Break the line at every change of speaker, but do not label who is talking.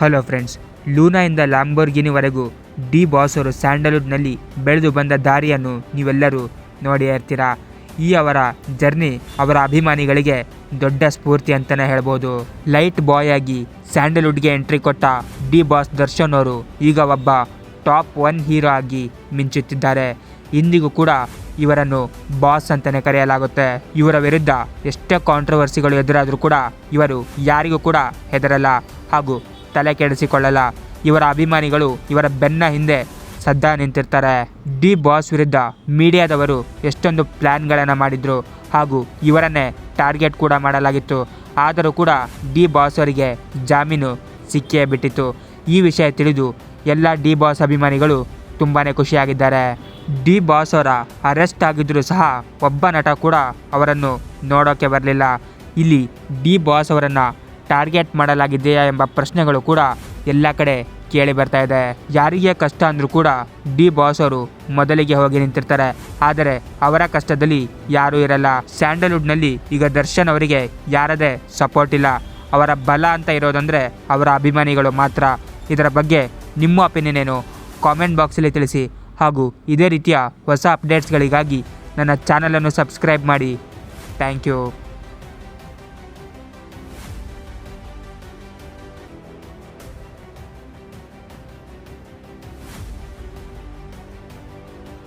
Hello friends, ಲೂನಾಯಿಂದ ಲಾಂಬೋರ್ಗಿನಿವರೆಗೂ D boss ಅವರು ಸ್ಯಾಂಡಲ್ವುಡ್ನಲ್ಲಿ ಬೆಳೆದು ಬಂದ ದಾರಿಯನ್ನು ನೀವೆಲ್ಲರೂ ನೋಡಿ ಇರ್ತೀರಾ? ಈ ಅವರ ಜರ್ನಿ ಅವರ ಅಭಿಮಾನಿಗಳಿಗೆ ದೊಡ್ಡ ಸ್ಫೂರ್ತಿ ಅಂತಲೇ ಹೇಳ್ಬೋದು. ಲೈಟ್ ಬಾಯ್ ಆಗಿ ಸ್ಯಾಂಡಲ್ವುಡ್ಗೆ ಎಂಟ್ರಿ ಕೊಟ್ಟ ಡಿ ಬಾಸ್ ದರ್ಶನ್ ಅವರು ಈಗ ಒಬ್ಬ ಟಾಪ್ ಒನ್ ಹೀರೋ ಆಗಿ ಮಿಂಚುತ್ತಿದ್ದಾರೆ. ಇಂದಿಗೂ ಕೂಡ ಇವರನ್ನು ಬಾಸ್ ಅಂತಲೇ ಕರೆಯಲಾಗುತ್ತೆ. ಇವರ ವಿರುದ್ಧ ಎಷ್ಟೇ ಕಾಂಟ್ರವರ್ಸಿಗಳು ಎದುರಾದರೂ ಕೂಡ ಇವರು ಯಾರಿಗೂ ಕೂಡ ಹೆದರಲ್ಲ. ಹಾಗೂ ತಲೆ ಕೆಡಿಸಿಕೊಳ್ಳಲ್ಲ. ಇವರ ಅಭಿಮಾನಿಗಳು ಇವರ ಬೆನ್ನ ಹಿಂದೆ ಸದಾ ನಿಂತಿರ್ತಾರೆ. ಡಿ ಬಾಸ್ ವಿರುದ್ಧ ಮೀಡಿಯಾದವರು ಎಷ್ಟೊಂದು ಪ್ಲ್ಯಾನ್ಗಳನ್ನು ಮಾಡಿದ್ರು ಹಾಗೂ ಇವರನ್ನೇ ಟಾರ್ಗೆಟ್ ಕೂಡ ಮಾಡಲಾಗಿತ್ತು. ಆದರೂ ಕೂಡ ಡಿ ಬಾಸ್ ಅವರಿಗೆ ಜಾಮೀನು ಸಿಕ್ಕೇ ಬಿಟ್ಟಿತ್ತು. ಈ ವಿಷಯ ತಿಳಿದು ಎಲ್ಲ ಡಿ ಬಾಸ್ ಅಭಿಮಾನಿಗಳು ತುಂಬಾ ಖುಷಿಯಾಗಿದ್ದಾರೆ. ಡಿ ಬಾಸ್ ಅವರ ಅರೆಸ್ಟ್ ಆಗಿದ್ದರೂ ಸಹ ಒಬ್ಬ ನಟ ಕೂಡ ಅವರನ್ನು ನೋಡೋಕ್ಕೆ ಬರಲಿಲ್ಲ. ಇಲ್ಲಿ ಡಿ ಬಾಸ್ ಅವರನ್ನು ಟಾರ್ಗೆಟ್ ಮಾಡಲಾಗಿದೆಯಾ ಎಂಬ ಪ್ರಶ್ನೆಗಳು ಕೂಡ ಎಲ್ಲ ಕಡೆ ಕೇಳಿ ಬರ್ತಾ ಇದೆ. ಯಾರಿಗೆ ಕಷ್ಟ ಅಂದರೂ ಕೂಡ ಡಿ ಬಾಸ್ ಅವರು ಮೊದಲಿಗೆ ಹೋಗಿ ನಿಂತಿರ್ತಾರೆ. ಆದರೆ ಅವರ ಕಷ್ಟದಲ್ಲಿ ಯಾರೂ ಇರಲ್ಲ. ಸ್ಯಾಂಡಲ್ವುಡ್ನಲ್ಲಿ ಈಗ ದರ್ಶನ್ ಅವರಿಗೆ ಯಾರದೇ ಸಪೋರ್ಟ್ ಇಲ್ಲ. ಅವರ ಬಲ ಅಂತ ಇರೋದಂದರೆ ಅವರ ಅಭಿಮಾನಿಗಳು ಮಾತ್ರ. ಇದರ ಬಗ್ಗೆ ನಿಮ್ಮ ಒಪಿನಿಯನ್ ಏನು? ಕಾಮೆಂಟ್ ಬಾಕ್ಸಲ್ಲಿ ತಿಳಿಸಿ. ಹಾಗೂ ಇದೇ ರೀತಿಯ ಹೊಸ ಅಪ್ಡೇಟ್ಸ್ಗಳಿಗಾಗಿ ನನ್ನ ಚಾನಲನ್ನು ಸಬ್ಸ್ಕ್ರೈಬ್ ಮಾಡಿ. Thank you.